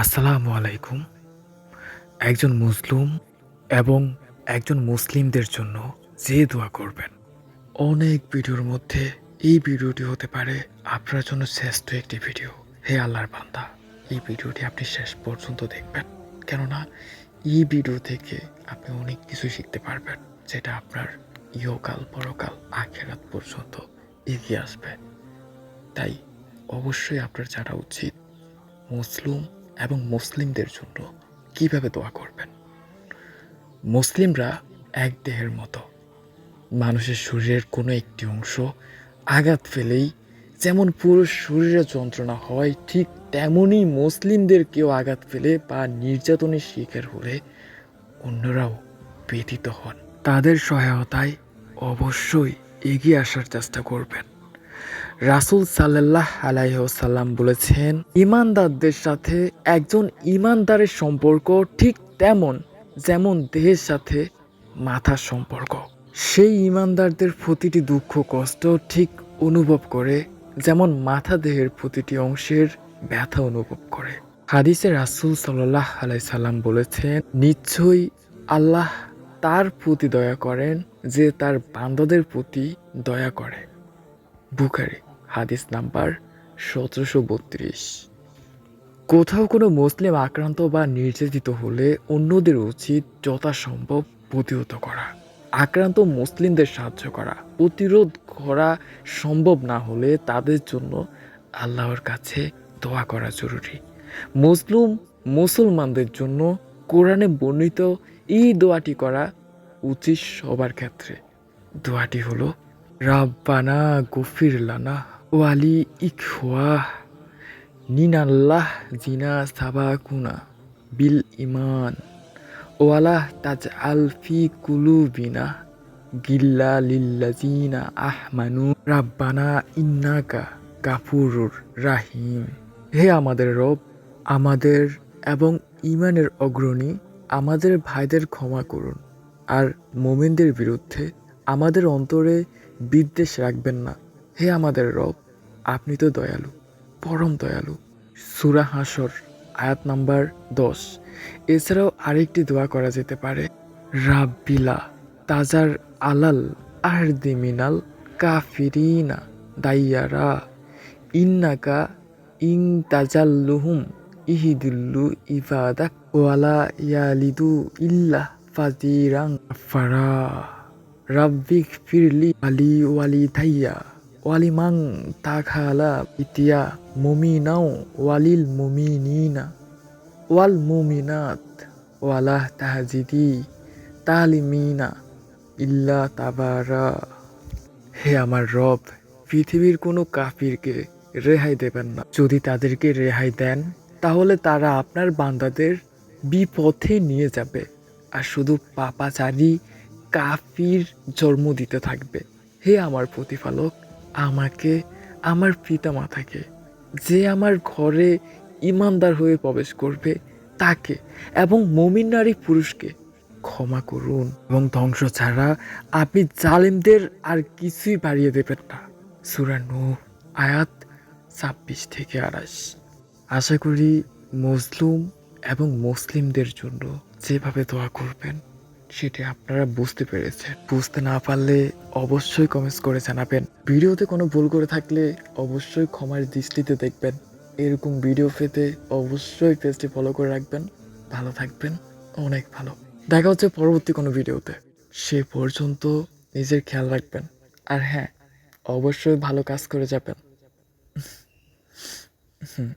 আসসালামু আলাইকুম। একজন মুসলিম এবং একজন মুসলিমদের জন্য যে দোয়া করবেন। অনেক ভিডিওর মধ্যে এই ভিডিওটি হতে পারে আপনার জন্য শ্রেষ্ঠ একটি ভিডিও। হে আল্লাহর বান্দা, এই ভিডিওটি আপনি শেষ পর্যন্ত দেখবেন। কেননা, এই ভিডিও থেকে আপনি অনেক কিছু শিখতে পারবেন যেটা আপনার ইহকাল, পরকাল, আখেরাত পর্যন্ত এগিয়ে আসবে। তাই অবশ্যই আপনার জানা উচিত মুসলিম এবং মুসলিমদের জন্য কীভাবে দোয়া করবেন? মুসলিমরা এক দেহের মতো। মানুষের শরীরের কোনো একটি অংশ আঘাত ফেলেই যেমন পুরো শরীরে যন্ত্রণা হয়, ঠিক তেমনই মুসলিমদের কেউ আঘাত ফেলে বা নির্যাতনের শিকার হলে অন্যরাও ব্যথিত হন। তাদের সহায়তায় অবশ্যই এগিয়ে আসার চেষ্টা করবেন। রাসূল সাল্লাহ আলাইসাল্লাম বলেছেন, ইমানদারদের সাথে একজন ইমানদারের সম্পর্ক ঠিক তেমন যেমন দেহের সাথে মাথার সম্পর্ক। সেই ইমানদারদের প্রতিটি দুঃখ, কষ্ট ঠিক অনুভব করে, যেমন মাথা দেহের প্রতিটি অংশের ব্যথা অনুভব করে। হাদিসে রাসূল সাল্লাহ আলাইসাল্লাম বলেছেন, নিশ্চয়ই আল্লাহ তার প্রতি দয়া করেন যে তার বান্দাদের প্রতি দয়া করে। বুখারি, হাদিস নাম্বার সতেরোশো বত্রিশ। কোথাও কোনো মুসলিম আক্রান্ত বা নির্যাতিত হলে অন্যদের উচিত যথাসম্ভব প্রতিহত করা। আক্রান্ত মুসলিমদের সাহায্য করা। প্রতিরোধ করা সম্ভব না হলে তাদের জন্য আল্লাহর কাছে দোয়া করা জরুরি। মুসলিম, মুসলমানদের জন্য কোরআনে বর্ণিত এই দোয়াটি করা উচিত সবার ক্ষেত্রে। দোয়াটি হলো রাব্বানা গফির লানা ওয়ালি ইখওয়া নিনাল্লাহ জিনা সাবাকুনা বিল ইমান ওয়ালা তাজ আলফি কুলুবিনা গিল্লা লিল্লাজিনা আহমানু রাব্বানা ইন্নাকা গাফুরুর রাহিম হে আমাদের রব, আমাদের এবং ইমানের অগ্রণী আমাদের ভাইদের ক্ষমা করুন। আর মোমেনদের বিরুদ্ধে আমাদের অন্তরে বিদ্বেষ রাখবেন না। হে আমাদের রব, আপনি তো দয়ালু, পরম দয়ালু। সুরা হাসর আয়াত নাম্বার দশ। এছাড়াও আরেকটি দোয়া করা যেতে পারে। রাব্বিলা, তাজার আলাল আহদি মিনাল কাফিরিনা দাইয়ারা। ইন্নাকা ইং তাজাল্লুহুম ইহিদুল্লু ইবাদাক ওয়ালা ইয়ালিদু ইল্লা ফাজিরাং ফারা রাব্বিক ফিরলি আলি ওয়ালি থাইয়া ওয়ালিমাং তাখালা ইতিয়া মুমিনাও ওয়ালিল মুমিনিনা, ওয়াল মুমিনাত ওয়ালা তাহাজিদি তালিমিনা ইল্লা তাবারা। হে আমার রব, পৃথিবীর কোনো কাফিরকে রেহাই দেবেন না। যদি তাদেরকে রেহাই দেন, তাহলে তারা আপনার বান্দাদের বিপথে নিয়ে যাবে। আর শুধু পাপাচারী কাফির জন্ম দিতে থাকবে। হে আমার প্রতিপালক, আমাকে, আমার পিতা মাতাকে যে আমার ঘরে ইমানদার হয়ে প্রবেশ করবে, তাকে এবং মমিন নারী পুরুষকে ক্ষমা করুন এবং ধ্বংস ছাড়া আপনি জালিমদের আর কিছুই বাড়িয়ে দেবেন না। সুরানু আয়াত ছাব্বিশ থেকে আড়াইশ। আশা করি মজলুম এবং মুসলিমদের জন্য যেভাবে দোয়া করবেন সেটি আপনারা বুঝতে পেরেছেন। বুঝতে না পারলে অবশ্যই কমেন্টস করে জানাবেন। ভিডিওতে কোনো ভুল করে থাকলে অবশ্যই ক্ষমার দৃষ্টিতে দেখবেন। এরকম ভিডিও পেতে অবশ্যই পেজটি ফলো করে রাখবেন। ভালো থাকবেন। অনেক ভালো। দেখা হচ্ছে পরবর্তী কোনো ভিডিওতে। সে পর্যন্ত নিজের খেয়াল রাখবেন। আর হ্যাঁ অবশ্যই ভালো কাজ করে যাবেন। হুম